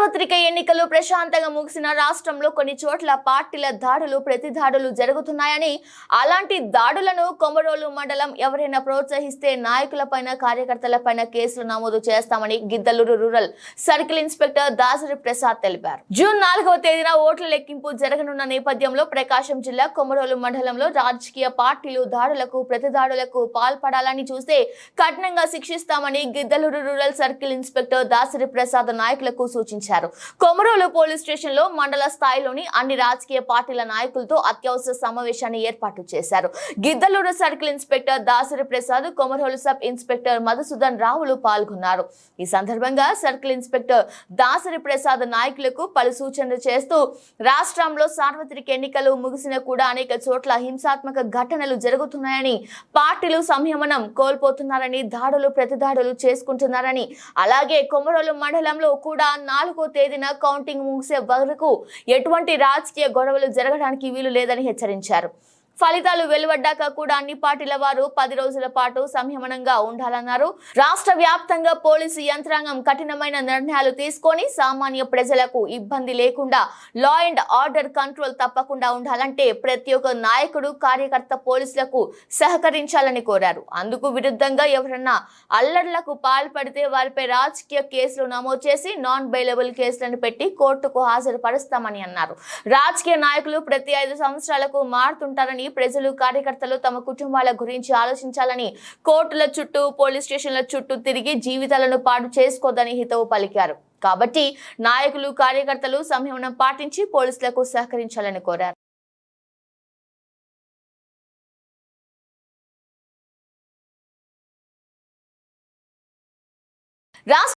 సార్వత్రిక ఎన్నికలు ప్రశాంతంగా ముగిసిన రాష్ట్రంలో కొన్ని చోట్ల పార్టీల దాడులు ప్రతి దాడులు జరుగుతున్నాయని అలాంటి దాడులను కొమరోలు మండలం ఎవరైనా ప్రోత్సహిస్తే నాయకులపైన కార్యకర్తలపైన కేసులు నమోదు చేస్తామని Giddalur rural circle inspector Dasari Prasad తెలిపారు. జూన్ నాలుగవ తేదీన ఓట్ల లెక్కింపు జరగనున్న నేపథ్యంలో ప్రకాశం జిల్లా కొమరోలు మండలంలో రాజకీయ పార్టీలు దాడులకు ప్రతి దాడులకు పాల్పడాలని చూస్తే కఠినంగా శిక్షిస్తామని Giddalur rural circle inspector Dasari Prasad నాయకులకు సూచించారు. కొమరోలు పోలీస్ స్టేషన్లో మండల స్థాయిలోని అన్ని రాజకీయ పార్టీల నాయకులతో అత్యవసర సమావేశాన్ని ఏర్పాటు చేశారు. Giddalur circle inspector Dasari Prasad Komarolu sub inspector Madhusudan రావులు పాల్గొన్నారు. ఈ సందర్భంగా సర్కిల్ ఇన్స్పెక్టర్ దాసరి ప్రసాద్ నాయకులకు పలు సూచనలు చేస్తూ రాష్ట్రంలో సార్వత్రిక ఎన్నికలు ముగిసిన కూడా అనేక చోట్ల హింసాత్మక ఘటనలు జరుగుతున్నాయని పార్టీలు సంయమనం కోల్పోతున్నారని దాడులు ప్రతిదాడులు చేసుకుంటున్నారని అలాగే కొమరోలు మండలంలో కూడా నాలుగు తేదీన కౌంటింగ్ ముగిసే వరకు ఎటువంటి రాజకీయ గొడవలు జరగడానికి వీలు లేదని హెచ్చరించారు. ఫలితాలు వెలువడ్డాక కూడా అన్ని పార్టీల వారు పది రోజుల పాటు సంయమనంగా ఉండాలన్నారు. రాష్ట్ర వ్యాప్తంగా పోలీసు యంత్రాంగం కఠినమైన నిర్ణయాలు తీసుకొని సామాన్య ప్రజలకు ఇబ్బంది లేకుండా లా అండ్ ఆర్డర్ కంట్రోల్ తప్పకుండా ఉండాలంటే ప్రతి ఒక్క నాయకుడు కార్యకర్త పోలీసులకు సహకరించాలని కోరారు. అందుకు విరుద్ధంగా ఎవరన్నా అల్లర్లకు పాల్పడితే వారిపై రాజకీయ కేసులు నమోదు చేసి నాన్ బెయిలబుల్ కేసులను పెట్టి కోర్టుకు హాజరుపరుస్తామని అన్నారు. రాజకీయ నాయకులు ప్రతి ఐదు సంవత్సరాలకు మారుతుంటారని ప్రజలు కార్యకర్తలు తమ కుటుంబాల గురించి ఆలోచించాలని కోర్టుల చుట్టూ పోలీస్ స్టేషన్ల చుట్టూ తిరిగి జీవితాలను పాడు చేసుకోదని హితవు పలికారు. కాబట్టి నాయకులు కార్యకర్తలు సంయమనం పాటించి పోలీసులకు సహకరించాలని కోరారు. రాష్ట్ర